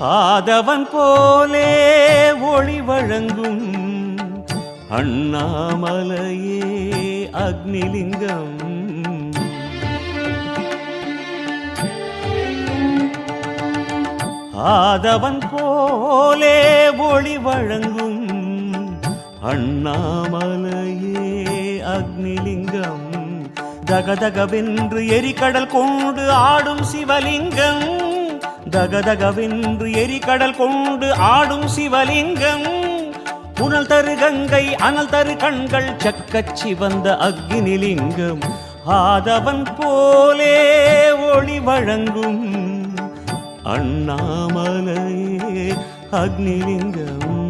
ஆதவன் போலே ஒளி வழங்கும் அண்ணாமலையே அக்னிலிங்கம். ஆதவன் போலே ஒளி வழங்கும் அண்ணாமலையே அக்னிலிங்கம். தகதகவென்று எரிகடல் கொண்டு ஆடும் சிவலிங்கம். தகதகவென்று எரிகடல் கொண்டு ஆடும் சிவலிங்கம். புனல் தரு கங்கை அனல் தரு கண்கள் சக்கச் சிவந்த அக்னிலிங்கம். ஆதவன் போலே ஒளி வழங்கும் அண்ணாமலையே அக்னிலிங்கம்.